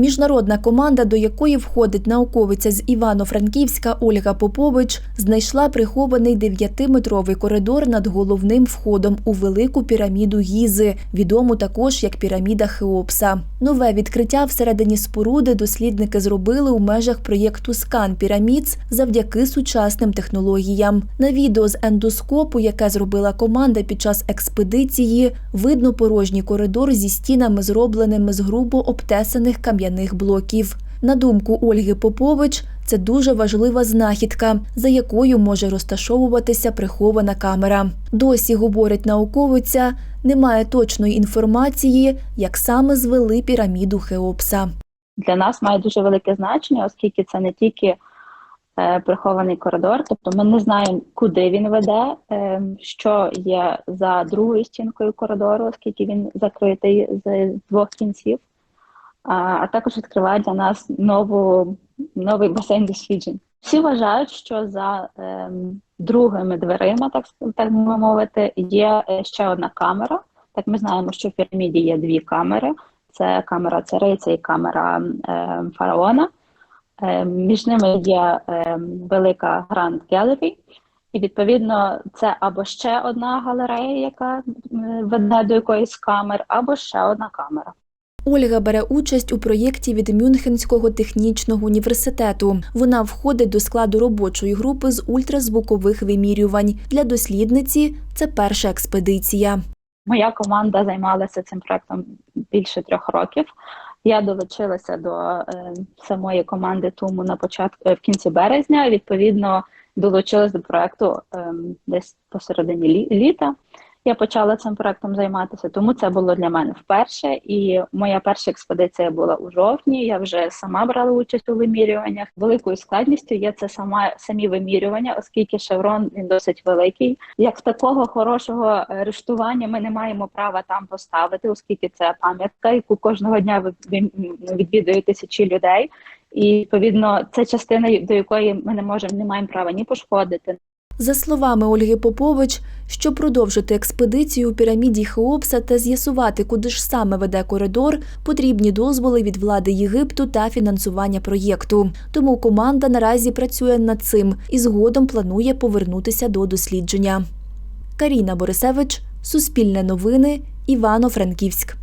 Міжнародна команда, до якої входить науковиця з Івано-Франківська Ольга Попович, знайшла прихований 9-метровий коридор над головним входом у велику піраміду Гізи, відому також як піраміда Хеопса. Нове відкриття всередині споруди дослідники зробили у межах проєкту Скан Пірамідс завдяки сучасним технологіям. На відео з ендоскопу, яке зробила команда під час експедиції, видно порожній коридор зі стінами, зробленими з грубо обтесаних кам'яних блоків. На думку Ольги Попович, це дуже важлива знахідка, за якою може розташовуватися прихована камера. Досі, говорить науковиця, немає точної інформації, як саме звели піраміду Хеопса. для нас має дуже велике значення, оскільки це не тільки е, прихований коридор, тобто ми не знаємо, куди він веде, е, що є за другою стінкою коридору, оскільки він закритий з двох кінців, а, також відкриває для нас нову, новий басейн досліджень. Всі вважають, що за е, другими дверима, так, так би мовити, є е, ще одна камера. Так ми знаємо, що в піраміді є дві камери. Це камера цариця і камера е, фараона. Е, між ними є е, велика Grand Gallery. І відповідно це або ще одна галерея, яка е, веде до якоїсь камер, або ще одна камера. Ольга бере участь у проєкті від Мюнхенського технічного університету. Вона входить до складу робочої групи з ультразвукових вимірювань. Для дослідниці це перша експедиція. Моя команда займалася цим проектом більше трьох років. Я долучилася до е, самої команди ТУМу на початку е, в кінці березня. Відповідно, долучилась до проекту е, десь посередині лі- літа. Я почала цим проектом займатися, тому це було для мене вперше. І моя перша експедиція була у жовтні. Я вже сама брала участь у вимірюваннях. Великою складністю є це сама самі вимірювання, оскільки шеврон він досить великий. Як такого хорошого е, рештування ми не маємо права там поставити, оскільки це пам'ятка, яку кожного дня відвідують тисячі людей. І відповідно це частина, до якої ми не можемо, не маємо права ні пошкодити, За словами Ольги Попович, щоб продовжити експедицію у піраміді Хеопса та з'ясувати, куди ж саме веде коридор, потрібні дозволи від влади Єгипту та фінансування проєкту. Тому команда наразі працює над цим і згодом планує повернутися до дослідження. Каріна Борисевич, Суспільне новини, Івано-Франківськ.